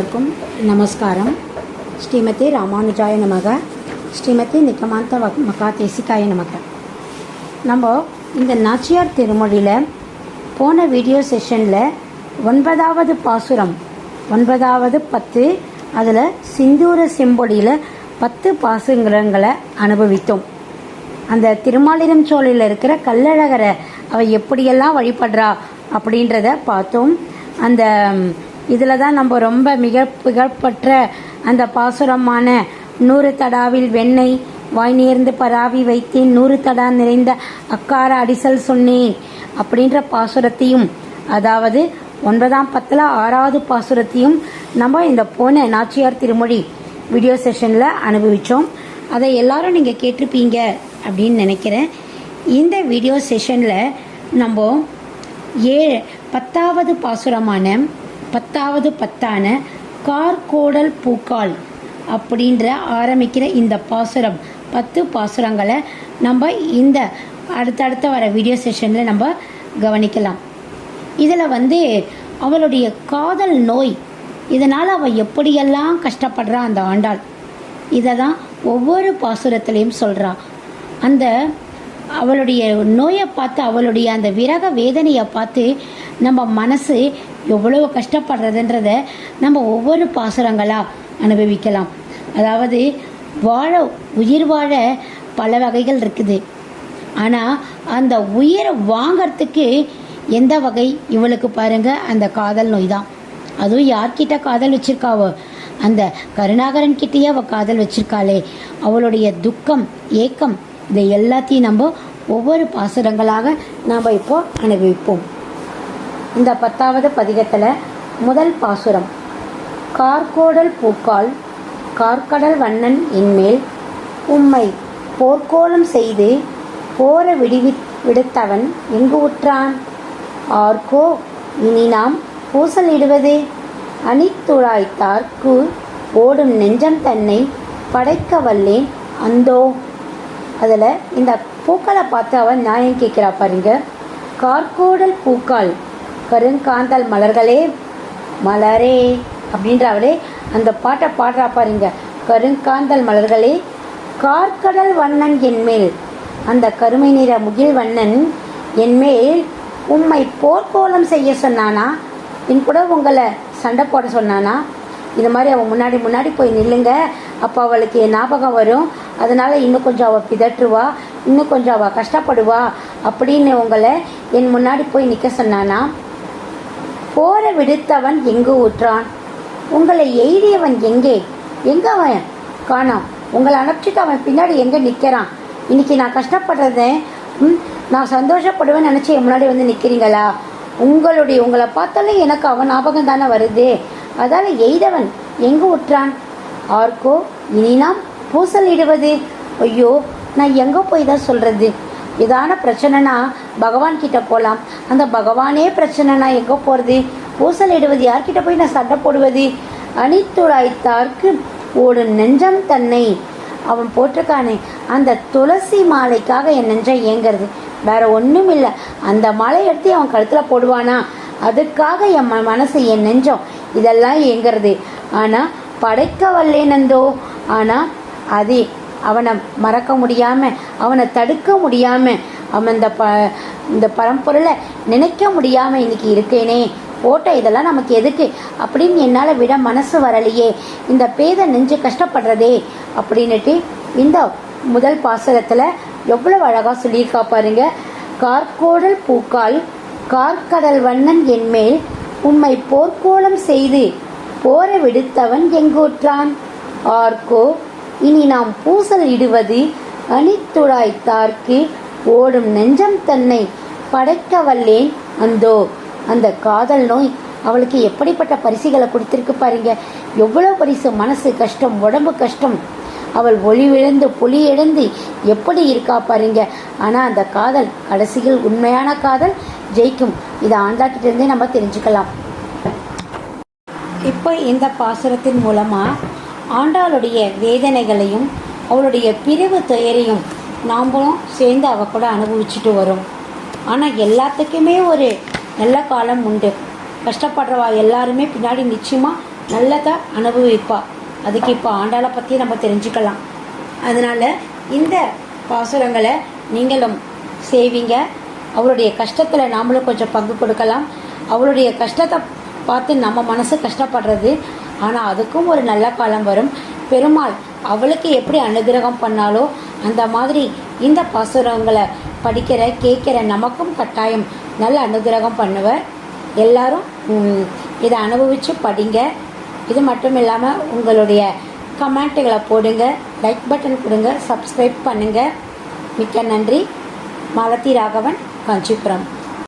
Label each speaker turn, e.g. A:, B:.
A: எல்லாருக்கும் நமஸ்காரம். ஸ்ரீமதி ராமானுஜாய நமக. ஸ்ரீமதி நிக்கமாந்த மகா தேசிகாய நமக. நம்ம இந்த நாச்சியார் திருமொழியில் போன வீடியோ செஷனில் ஒன்பதாவது பாசுரம் ஒன்பதாவது பத்து அதில் சிந்தூர செம்பொடியில் பத்து பாசுரங்களை அனுபவித்தோம். அந்த திருமாலிரம் சோலையில் இருக்கிற கல்லழகரை அவள் எப்படியெல்லாம் வழிபடுறா அப்படின்றத பார்த்தோம். அந்த இதில் தான் நம்ம ரொம்ப மிக புகழ்பெற்ற அந்த பாசுரமான நூறு தடாவில் வெண்ணெய் வாய் நேர்ந்து பராவி வைத்தேன் நூறு தடா நிறைந்த அக்கார அடிசல் சொன்னேன் அப்படின்ற பாசுரத்தையும் அதாவது ஒன்பதாம் பத்தில் ஆறாவது பாசுரத்தையும் நம்ம இந்த போன நாச்சியார் திருமொழி வீடியோ செஷனில் அனுபவித்தோம் அதை எல்லாரும் நீங்கள் கேட்டிருப்பீங்க அப்படின்னு நினைக்கிறேன். இந்த வீடியோ செஷனில் நம்ம ஏ பத்தாவது பாசுரமான பத்தாவது பத்தான கார்கோடல் பூக்கால் அப்படின்ற ஆரம்பிக்கிற இந்த பாசுரம். பத்து பாசுரங்களை நம்ம இந்த அடுத்தடுத்த வர வீடியோ செஷனில் நம்ம கவனிக்கலாம். இதில் வந்து அவளுடைய காதல் நோய் இதனால் அவள் எப்படியெல்லாம் கஷ்டப்படுறா அந்த ஆண்டாள். இதை தான் ஒவ்வொரு பாசுரத்திலையும் சொல்கிறா அந்த அவளுடைய நோயை பார்த்து அவளுடைய அந்த விரக வேதனையை பார்த்து நம்ம மனசு எவ்வளவு கஷ்டப்படுறதுன்றத நம்ம ஒவ்வொரு பாசுரங்களாக அனுபவிக்கலாம். அதாவது வாழ உயிர் வாழ பல வகைகள் இருக்குது. ஆனால் அந்த உயிரை வாங்கறதுக்கு எந்த வகை? இவளுக்கு பாருங்கள் அந்த காதல் நோய் தான் அதுவும் யார்கிட்ட காதல் வச்சுருக்காவோ? அந்த கருணாகரன் கிட்டேயே அவள் காதல் வச்சுருக்காளே. அவளுடைய துக்கம் ஏக்கம் இதை எல்லாத்தையும் நம்ம ஒவ்வொரு பாசுரங்களாக நாம் இப்போ அனுபவிப்போம். இந்த பத்தாவது பதிகத்தில் முதல் பாசுரம். கார்கோடல் பூக்கால் கார்க்கடல் வண்ணன் இன்மேல் உம்மை போர்க்கோலம் செய்து போர விடுவி விடுத்தவன் எங்கு உற்றான்? ஆர்கோ இனி நாம் பூசலிடுவது. அணித்துழாய்த்தார்க்கு ஓடும் நெஞ்சம் தன்னை படைக்க வல்லேன் அந்தோ. அதில் இந்த பூக்களை பார்த்து அவன் நியாயம் கேட்குறா பாருங்க. கார்கோடல் பூக்கால் கருங்காந்தல் மலர்களே மலரே அப்படின்றவளே அந்த பாட்டை பாடுறா பாருங்க. கருங்காந்தல் மலர்களே கார்கடல் வண்ணன் என்மேல் அந்த கருமை நிற முகில் வண்ணன் என்மேல் உம்மை போர்க்கோலம் செய்ய சொன்னானா? என் கூட உங்களை சண்டை போட சொன்னானா? இது மாதிரி அவன் முன்னாடி முன்னாடி போய் நில்லுங்க. அப்போ அவளுக்கு ஞாபகம் வரும். அதனால் இன்னும் கொஞ்சம் அவள் பிதற்றுவா இன்னும் கொஞ்சம் அவள் கஷ்டப்படுவா அப்படின்னு உங்களை என் முன்னாடி போய் நிற்க சொன்னானா? போர விடுத்தவன் எங்கு ஊற்றான்? உங்களை எய்தியவன் எங்கே? எங்க அவன் காணோம் உங்களை அனுப்பிச்சிட்டு அவன் பின்னாடி எங்கே நிற்கிறான்? இன்னைக்கு நான் கஷ்டப்படுறத ம், நான் சந்தோஷப்படுவேன் நினச்சி என் முன்னாடி வந்து நிற்கிறீங்களா? உங்களுடைய உங்களை பார்த்தாலே எனக்கு அவன் ஞாபகம் தானே வருது. அதால எய்தவன் எங்கு ஊற்றான்? ஆர்கோ இனி நாம் பூசலிடுவது ஐயோ நான் எங்கே போய் தான் சொல்கிறது இதான பிரச்சனைனா பகவான் கிட்ட போகலாம் அந்த பகவானே பிரச்சனைனா எங்கே போகிறது பூசலிடுவது யார்கிட்ட போய் நான் சண்டை போடுவது? அணித்துழாய்த்தார்க்கு ஓடும் நெஞ்சம் தன்னை அவன் போட்டிருக்கானே. அந்த துளசி மாலைக்காக என் நெஞ்சம் ஏங்குறது. வேற ஒன்றும் இல்லை அந்த மாலை எடுத்து அவன் கழுத்தில் போடுவானா? அதுக்காக என் மனசு என் நெஞ்சம் இதெல்லாம் ஏங்குறது. ஆனால் படைக்க வல்லேனந்தோ ஆனால் அதே அவனை மறக்க முடியாமல் அவனை தடுக்க முடியாமல் அவன் இந்த ப இந்த பரம்பொருளை நினைக்க முடியாமல் இன்னைக்கு இருக்கேனே. போட்ட இதெல்லாம் நமக்கு எதுக்கு? அப்படின்னு என்னால் விட மனசு வரலையே. இந்த பேத நெஞ்சு கஷ்டப்படுறதே. அப்படின்னுட்டு இந்த முதல் பாசகத்தில் எவ்வளவு அழகாக சொல்லியிருக்கா பாருங்க. கார்கோடல் பூக்கால் கார்கடல் வண்ணன் என்மேல் உம்மை போர்க்கோலம் செய்து போர விடுத்தவன் எங்கூற்றான்? ஆர்கோ இனி நாம் பூசல் இடுவது அணித்துழாய்த்தார்க்கு ஓடும் நெஞ்சம் தன்னை படைக்க வல்லேன் அந்தோ அந்த காதல் நோய் அவளுக்கு எப்படிப்பட்ட பரிசுகளை கொடுத்துருக்கு பாருங்க. எவ்வளோ பரிசு மனசு கஷ்டம் உடம்பு கஷ்டம். அவள் ஒளி விழுந்து புலி எழுந்து எப்படி இருக்கா பாருங்க. ஆனால் அந்த காதல் கடைசியில் உண்மையான காதல் ஜெயிக்கும். இதை ஆண்டாக்கிட்டிருந்தே நம்ம தெரிஞ்சுக்கலாம். இப்போ இந்த பாசுரத்தின் மூலமாக ஆண்டாளுடைய வேதனைகளையும் அவளுடைய பிரிவு துயரையும் நாம்பளும் சேர்ந்து அவ கூட அனுபவிச்சுட்டு வரோம். ஆனால் எல்லாத்துக்குமே ஒரு நல்ல காலம் உண்டு. கஷ்டப்படுறவா எல்லாருமே பின்னாடி நிச்சயமாக நல்லதாக அனுபவிப்பா. அதுக்கு இப்போ ஆண்டாளை பற்றி நம்ம தெரிஞ்சுக்கலாம். அதனால் இந்த பாசுரங்களை நீங்களும் செய்வீங்க. அவளுடைய கஷ்டத்தில் நாமளும் கொஞ்சம் பங்கு கொடுக்கலாம். அவளுடைய கஷ்டத்தை பார்த்து நம்ம மனசு கஷ்டப்படுறது ஆனால் அதுக்கும் ஒரு நல்ல காலம் வரும். பெருமாள் அவளுக்கு எப்படி அனுகிரகம் பண்ணாலோ அந்த மாதிரி இந்த பாசுரங்களை படிக்கிற கேட்குற நமக்கும் கட்டாயம் நல்ல அனுகிரகம் பண்ணுவர். எல்லாரும் இதை அனுபவித்து படிங்க. இது மட்டும் இல்லாமல் உங்களுடைய கமெண்ட்டுகளை போடுங்க லைக் பட்டன் கொடுங்க சப்ஸ்கிரைப் பண்ணுங்கள் மிக்க நன்றி. மாலதி ராகவன் காஞ்சிபுரம்.